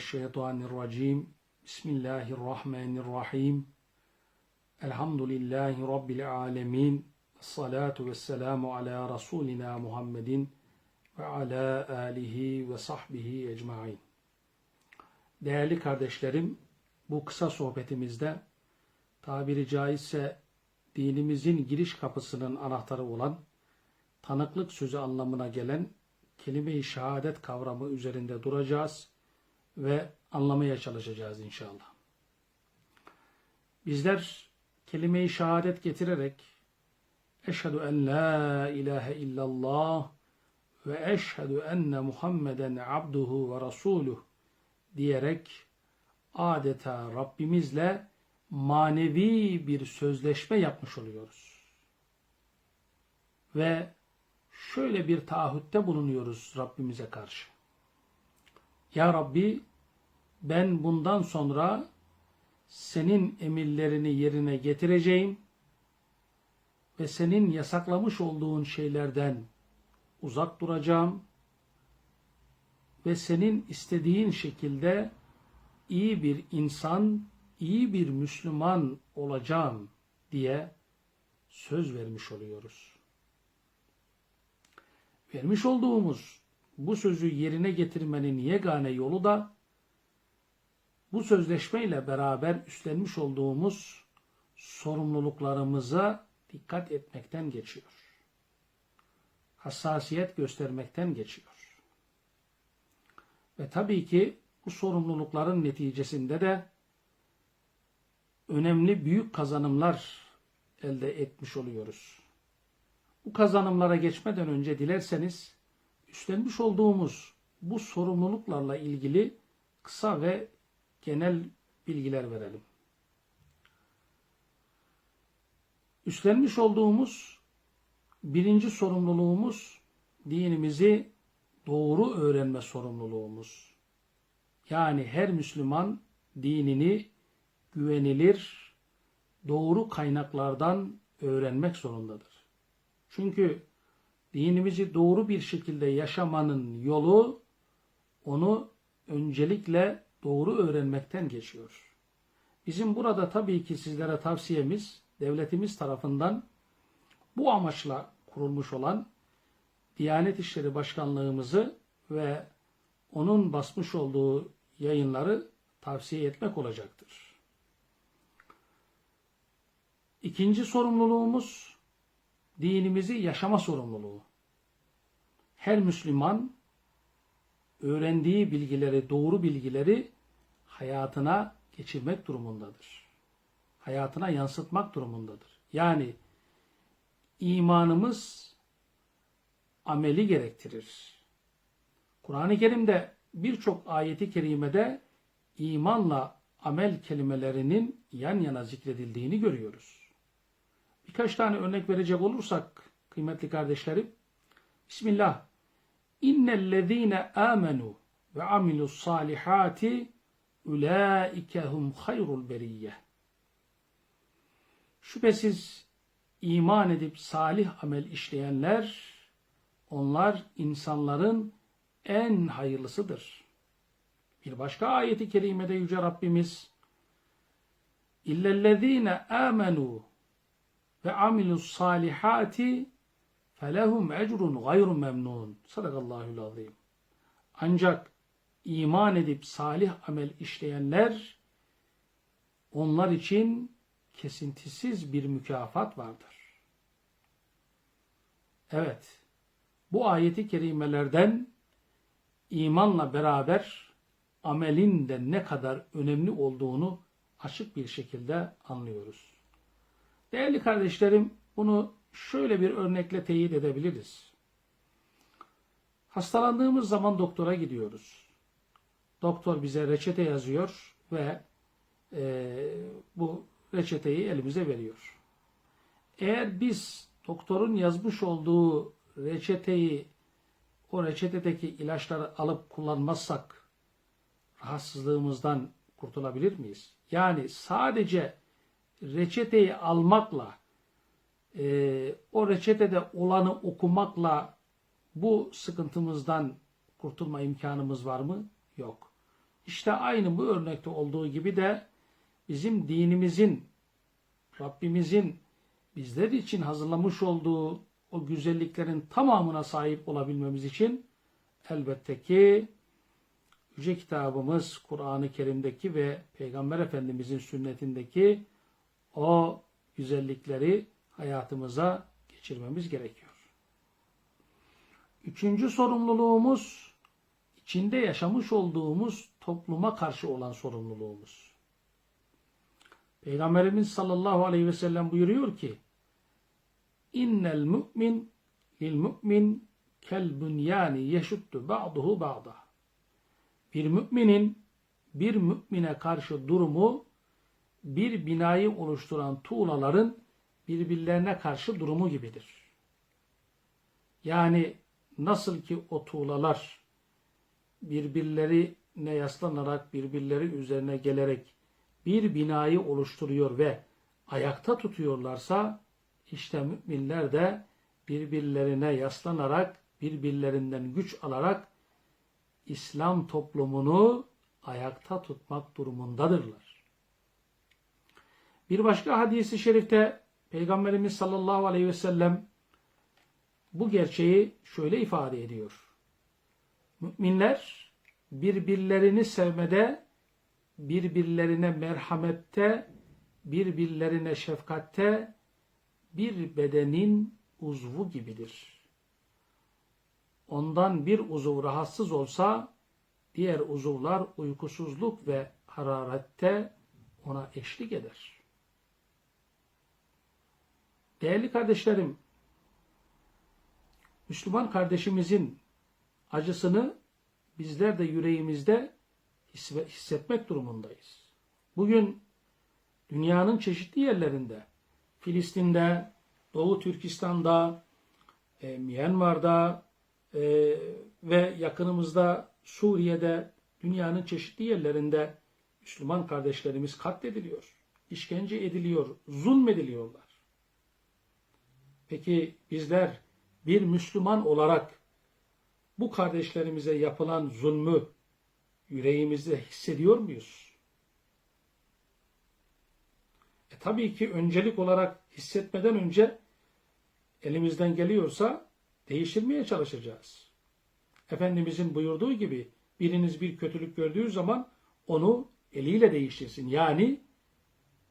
mineşşeytanirracim. Bismillahirrahmanirrahim. Elhamdülillahi Rabbil alemin. Salatu ve selamu ala Resulina Muhammedin ve ala alihi ve sahbihi ecmain. Değerli kardeşlerim, bu kısa sohbetimizde tabiri caizse dinimizin giriş kapısının anahtarı olan tanıklık sözü anlamına gelen kelime-i şehadet kavramı üzerinde duracağız ve anlamaya çalışacağız inşallah. Bizler kelime-i şehadet getirerek Eşhedü en la ilahe illallah ve eşhedü enne Muhammeden abduhu ve rasuluh diyerek adeta Rabbimizle manevi bir sözleşme yapmış oluyoruz. Ve şöyle bir taahhütte bulunuyoruz Rabbimize karşı. Ya Rabbi ben bundan sonra senin emirlerini yerine getireceğim ve senin yasaklamış olduğun şeylerden uzak duracağım ve senin istediğin şekilde iyi bir insan, iyi bir Müslüman olacağım diye söz vermiş oluyoruz. Vermiş olduğumuz bu sözü yerine getirmenin yegane yolu da bu sözleşmeyle beraber üstlenmiş olduğumuz sorumluluklarımıza dikkat etmekten geçiyor. Hassasiyet göstermekten geçiyor. Ve tabii ki bu sorumlulukların neticesinde de önemli büyük kazanımlar elde etmiş oluyoruz. Bu kazanımlara geçmeden önce dilerseniz üstlenmiş olduğumuz bu sorumluluklarla ilgili kısa ve genel bilgiler verelim. Üstlenmiş olduğumuz birinci sorumluluğumuz dinimizi doğru öğrenme sorumluluğumuz. Yani her Müslüman dinini güvenilir, doğru kaynaklardan öğrenmek zorundadır. Çünkü dinimizi doğru bir şekilde yaşamanın yolu onu öncelikle doğru öğrenmekten geçiyor. Bizim burada tabii ki sizlere tavsiyemiz devletimiz tarafından bu amaçla kurulmuş olan Diyanet İşleri Başkanlığımızı ve onun basmış olduğu yayınları tavsiye etmek olacaktır. İkinci sorumluluğumuz dinimizi yaşama sorumluluğu. Her Müslüman öğrendiği bilgileri, doğru bilgileri hayatına geçirmek durumundadır. Hayatına yansıtmak durumundadır. Yani imanımız ameli gerektirir. Kur'an-ı Kerim'de birçok ayeti kerimede imanla amel kelimelerinin yan yana zikredildiğini görüyoruz. Birkaç tane örnek verecek olursak kıymetli kardeşlerim. Bismillah. İnnellezîne âmenû ve amilus salihati ulaikehum hayrul beriyye. Şüphesiz iman edip salih amel işleyenler onlar insanların en hayırlısıdır. Bir başka ayeti kerimede Yüce Rabbimiz İllellezîne âmenû ve amilus felehum ecrun gayru memnun. Sadakallahul azim. Ancak iman edip salih amel işleyenler onlar için kesintisiz bir mükafat vardır. Evet, bu ayeti kerimelerden imanla beraber amelin de ne kadar önemli olduğunu açık bir şekilde anlıyoruz. Değerli kardeşlerim, bunu şöyle bir örnekle teyit edebiliriz. Hastalandığımız zaman doktora gidiyoruz. Doktor bize reçete yazıyor ve e, bu reçeteyi elimize veriyor. Eğer biz doktorun yazmış olduğu reçeteyi o reçetedeki ilaçları alıp kullanmazsak rahatsızlığımızdan kurtulabilir miyiz? Yani sadece reçeteyi almakla e, o reçetede olanı okumakla bu sıkıntımızdan kurtulma imkanımız var mı? Yok. İşte aynı bu örnekte olduğu gibi de bizim dinimizin, Rabbimizin bizler için hazırlamış olduğu o güzelliklerin tamamına sahip olabilmemiz için elbette ki Yüce kitabımız Kur'an-ı Kerim'deki ve Peygamber Efendimizin sünnetindeki o güzellikleri hayatımıza geçirmemiz gerekiyor. Üçüncü sorumluluğumuz içinde yaşamış olduğumuz topluma karşı olan sorumluluğumuz. Peygamberimiz sallallahu aleyhi ve sellem buyuruyor ki İnnel mü'min lil mü'min kel bünyani yeşuttu ba'duhu ba'da. Bir müminin bir mümine karşı durumu bir binayı oluşturan tuğlaların birbirlerine karşı durumu gibidir. Yani nasıl ki o tuğlalar birbirlerine yaslanarak, birbirleri üzerine gelerek bir binayı oluşturuyor ve ayakta tutuyorlarsa, işte müminler de birbirlerine yaslanarak, birbirlerinden güç alarak İslam toplumunu ayakta tutmak durumundadırlar. Bir başka hadisi şerifte Peygamberimiz sallallahu aleyhi ve sellem bu gerçeği şöyle ifade ediyor. Müminler birbirlerini sevmede, birbirlerine merhamette, birbirlerine şefkatte bir bedenin uzvu gibidir. Ondan bir uzuv rahatsız olsa, diğer uzuvlar uykusuzluk ve hararette ona eşlik eder. Değerli kardeşlerim, Müslüman kardeşimizin acısını bizler de yüreğimizde hissetmek durumundayız. Bugün dünyanın çeşitli yerlerinde, Filistin'de, Doğu Türkistan'da, e, Myanmar'da e, ve yakınımızda Suriye'de, dünyanın çeşitli yerlerinde Müslüman kardeşlerimiz katlediliyor, işkence ediliyor, zulmediliyorlar. Peki bizler bir Müslüman olarak bu kardeşlerimize yapılan zulmü yüreğimizde hissediyor muyuz? E tabii ki öncelik olarak hissetmeden önce elimizden geliyorsa değiştirmeye çalışacağız. Efendimizin buyurduğu gibi biriniz bir kötülük gördüğü zaman onu eliyle değiştirsin. Yani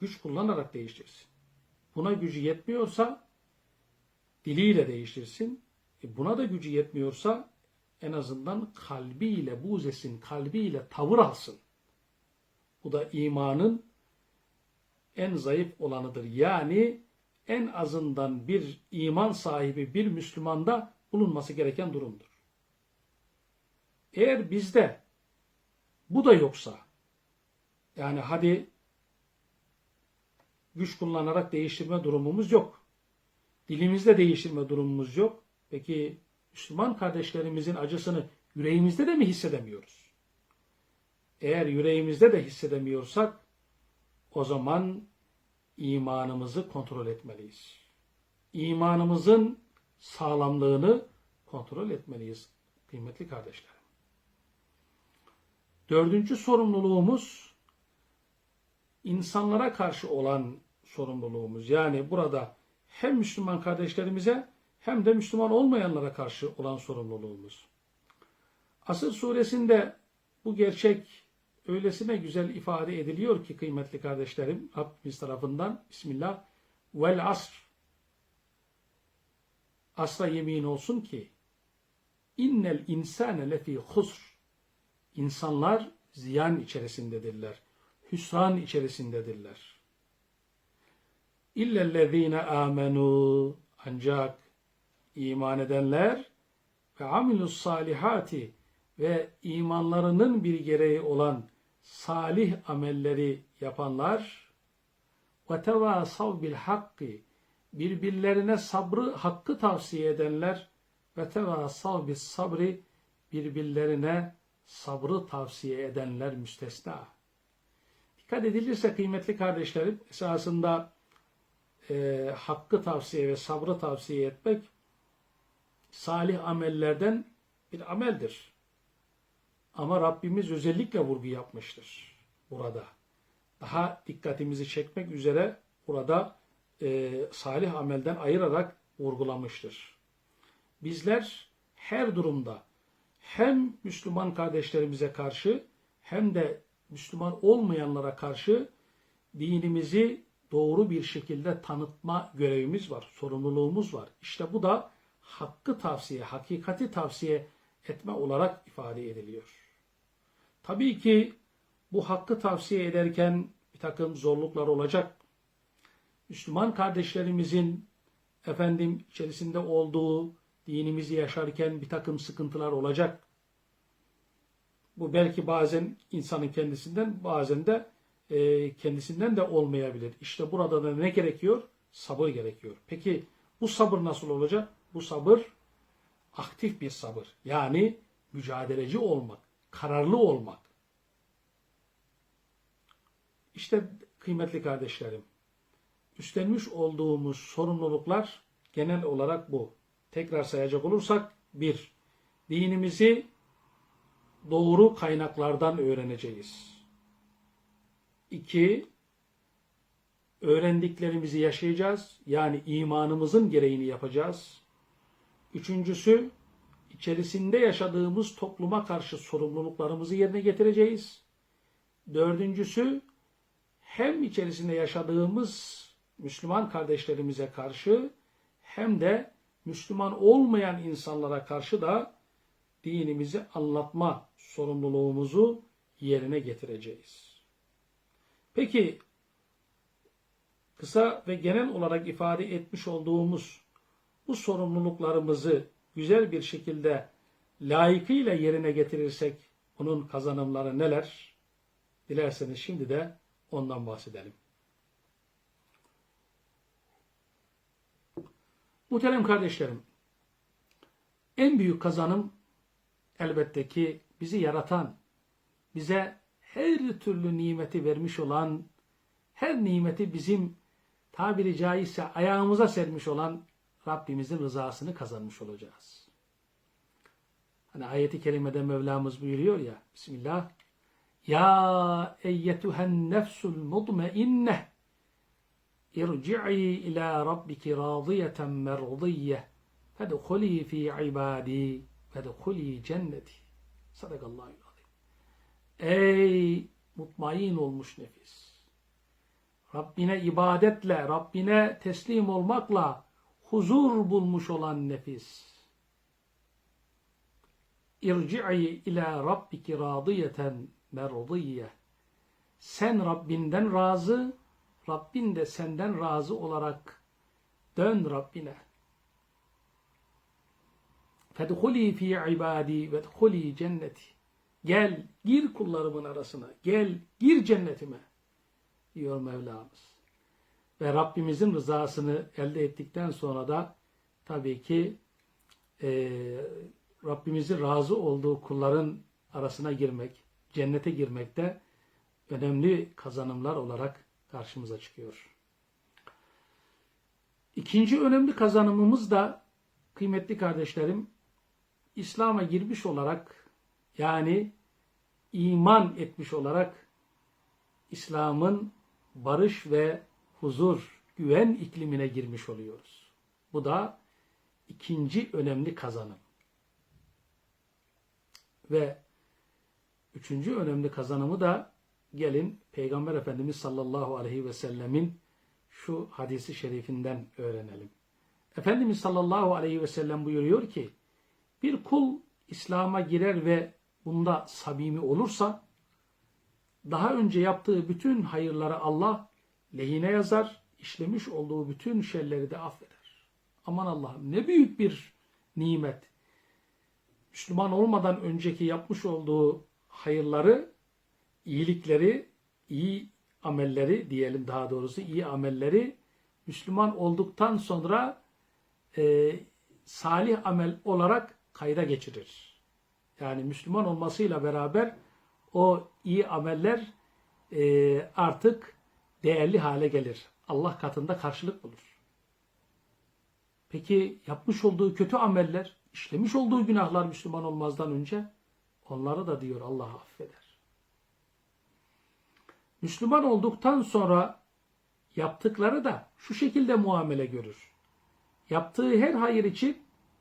güç kullanarak değiştirsin. Buna gücü yetmiyorsa diliyle değiştirsin. E buna da gücü yetmiyorsa en azından kalbiyle buğz etsin, kalbiyle tavır alsın. Bu da imanın en zayıf olanıdır. Yani en azından bir iman sahibi bir Müslümanda bulunması gereken durumdur. Eğer bizde bu da yoksa, yani hadi güç kullanarak değiştirme durumumuz yok. Dilimizde değiştirme durumumuz yok. Peki Müslüman kardeşlerimizin acısını yüreğimizde de mi hissedemiyoruz? Eğer yüreğimizde de hissedemiyorsak o zaman imanımızı kontrol etmeliyiz. İmanımızın sağlamlığını kontrol etmeliyiz kıymetli kardeşlerim. Dördüncü sorumluluğumuz insanlara karşı olan sorumluluğumuz. Yani burada hem Müslüman kardeşlerimize hem de Müslüman olmayanlara karşı olan sorumluluğumuz. Asır suresinde bu gerçek öylesine güzel ifade ediliyor ki kıymetli kardeşlerim Rabbimiz tarafından Bismillah vel asr asra yemin olsun ki innel insane lefi husr insanlar ziyan içerisindedirler. Hüsran içerisindedirler. İllellezine amenu ancak iman edenler ve amilus salihati ve imanlarının bir gereği olan salih amelleri yapanlar ve tevasav bil hakkı birbirlerine sabrı hakkı tavsiye edenler ve tevasav bis sabri birbirlerine sabrı tavsiye edenler müstesna. Dikkat edilirse kıymetli kardeşlerim esasında e, hakkı tavsiye ve sabrı tavsiye etmek salih amellerden bir ameldir. Ama Rabbimiz özellikle vurgu yapmıştır burada. Daha dikkatimizi çekmek üzere burada e, salih amelden ayırarak vurgulamıştır. Bizler her durumda hem Müslüman kardeşlerimize karşı hem de Müslüman olmayanlara karşı dinimizi doğru bir şekilde tanıtma görevimiz var, sorumluluğumuz var. İşte bu da hakkı tavsiye, hakikati tavsiye etme olarak ifade ediliyor. Tabii ki bu hakkı tavsiye ederken bir takım zorluklar olacak. Müslüman kardeşlerimizin efendim içerisinde olduğu dinimizi yaşarken bir takım sıkıntılar olacak. Bu belki bazen insanın kendisinden bazen de e, kendisinden de olmayabilir. İşte burada da ne gerekiyor? Sabır gerekiyor. Peki bu sabır nasıl olacak? Bu sabır aktif bir sabır. Yani mücadeleci olmak, kararlı olmak. İşte kıymetli kardeşlerim, üstlenmiş olduğumuz sorumluluklar genel olarak bu. Tekrar sayacak olursak, bir, dinimizi doğru kaynaklardan öğreneceğiz. İki, öğrendiklerimizi yaşayacağız. Yani imanımızın gereğini yapacağız. Üçüncüsü, içerisinde yaşadığımız topluma karşı sorumluluklarımızı yerine getireceğiz. Dördüncüsü, hem içerisinde yaşadığımız Müslüman kardeşlerimize karşı hem de Müslüman olmayan insanlara karşı da dinimizi anlatma sorumluluğumuzu yerine getireceğiz. Peki kısa ve genel olarak ifade etmiş olduğumuz bu sorumluluklarımızı güzel bir şekilde layıkıyla yerine getirirsek bunun kazanımları neler? Dilerseniz şimdi de ondan bahsedelim. Muhterem kardeşlerim, en büyük kazanım elbette ki bizi yaratan, bize her türlü nimeti vermiş olan, her nimeti bizim tabiri caizse ayağımıza sermiş olan Rabbimizin rızasını kazanmış olacağız. Hani ayeti kerimede Mevlamız buyuruyor ya, Bismillah, Ya eyyetühen nefsul mutmainneh irci'i ila rabbiki radiyeten merdiyye fedhuli fi ibadi fedhuli cenneti. Sadakallahu. Ey mutmain olmuş nefis. Rabbine ibadetle, Rabbine teslim olmakla huzur bulmuş olan nefis. İrci'i ila rabbiki radiyeten merdiyye. Sen Rabbinden razı, Rabbin de senden razı olarak dön Rabbine. Fedhuli fi ibadi ve cenneti. Gel, gir kullarımın arasına. Gel, gir cennetime. Diyor Mevlamız. Ve Rabbimizin rızasını elde ettikten sonra da tabii ki e, Rabbimizin razı olduğu kulların arasına girmek, cennete girmek de önemli kazanımlar olarak karşımıza çıkıyor. İkinci önemli kazanımımız da kıymetli kardeşlerim İslam'a girmiş olarak yani iman etmiş olarak İslam'ın barış ve huzur, güven iklimine girmiş oluyoruz. Bu da ikinci önemli kazanım. Ve üçüncü önemli kazanımı da gelin Peygamber Efendimiz sallallahu aleyhi ve sellemin şu hadisi şerifinden öğrenelim. Efendimiz sallallahu aleyhi ve sellem buyuruyor ki bir kul İslam'a girer ve bunda samimi olursa daha önce yaptığı bütün hayırları Allah lehine yazar, işlemiş olduğu bütün şerleri de affeder. Aman Allah'ım ne büyük bir nimet. Müslüman olmadan önceki yapmış olduğu hayırları, iyilikleri, iyi amelleri diyelim daha doğrusu iyi amelleri Müslüman olduktan sonra e, salih amel olarak kayda geçirir. Yani Müslüman olmasıyla beraber o iyi ameller e, artık değerli hale gelir. Allah katında karşılık bulur. Peki yapmış olduğu kötü ameller, işlemiş olduğu günahlar Müslüman olmazdan önce onları da diyor Allah affeder. Müslüman olduktan sonra yaptıkları da şu şekilde muamele görür. Yaptığı her hayır için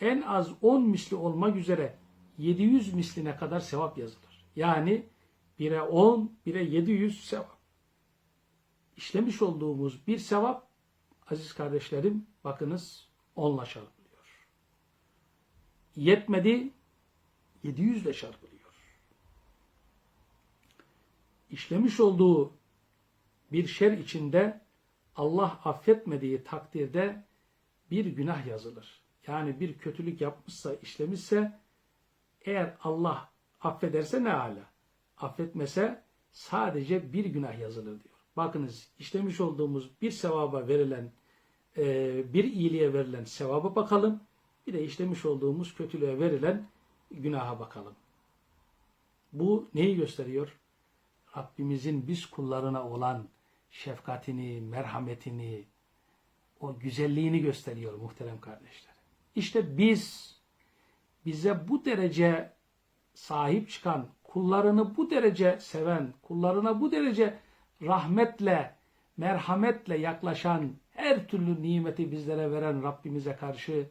en az 10 misli olmak üzere 700 misline kadar sevap yazılır. Yani 1'e 10, 1'e 700 sevap. İşlemiş olduğumuz bir sevap aziz kardeşlerim bakınız 10'la çarpılıyor. Yetmedi 700 ile çarpılıyor. İşlemiş olduğu bir şer içinde Allah affetmediği takdirde bir günah yazılır. Yani bir kötülük yapmışsa, işlemişse eğer Allah affederse ne ala. Affetmese sadece bir günah yazılır diyor. Bakınız işlemiş olduğumuz bir sevaba verilen, e, bir iyiliğe verilen sevaba bakalım. Bir de işlemiş olduğumuz kötülüğe verilen günaha bakalım. Bu neyi gösteriyor? Rabbimizin biz kullarına olan şefkatini, merhametini, o güzelliğini gösteriyor muhterem kardeşler. İşte biz bize bu derece sahip çıkan, kullarını bu derece seven, kullarına bu derece rahmetle, merhametle yaklaşan, her türlü nimeti bizlere veren Rabbimize karşı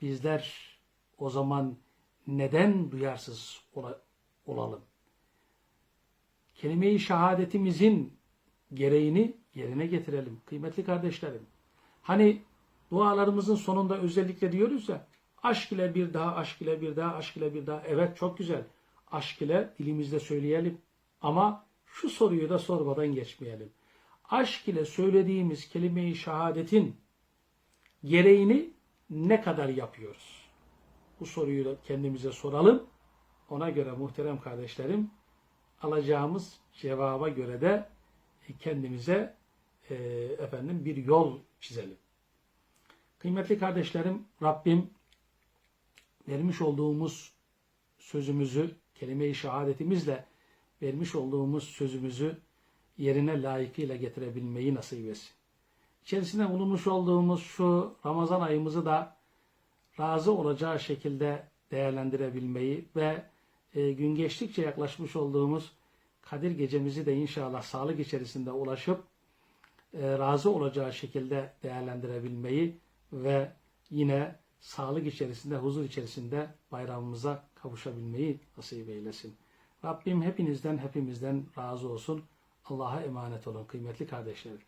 bizler o zaman neden duyarsız ola- olalım? Kelime-i şehadetimizin gereğini yerine getirelim kıymetli kardeşlerim. Hani dualarımızın sonunda özellikle diyoruz ya aşk ile bir daha, aşk ile bir daha, aşk ile bir daha. Evet çok güzel. Aşk ile dilimizde söyleyelim. Ama şu soruyu da sormadan geçmeyelim. Aşk ile söylediğimiz kelime-i şehadetin gereğini ne kadar yapıyoruz? Bu soruyu da kendimize soralım. Ona göre muhterem kardeşlerim alacağımız cevaba göre de kendimize e, efendim bir yol çizelim. Kıymetli kardeşlerim Rabbim vermiş olduğumuz sözümüzü kelime-i şehadetimizle vermiş olduğumuz sözümüzü yerine layıkıyla getirebilmeyi nasip etsin. İçerisine bulunmuş olduğumuz şu Ramazan ayımızı da razı olacağı şekilde değerlendirebilmeyi ve e, gün geçtikçe yaklaşmış olduğumuz Kadir gecemizi de inşallah sağlık içerisinde ulaşıp e, razı olacağı şekilde değerlendirebilmeyi ve yine sağlık içerisinde, huzur içerisinde bayramımıza kavuşabilmeyi nasip eylesin. Rabbim hepinizden, hepimizden razı olsun. Allah'a emanet olun kıymetli kardeşlerim.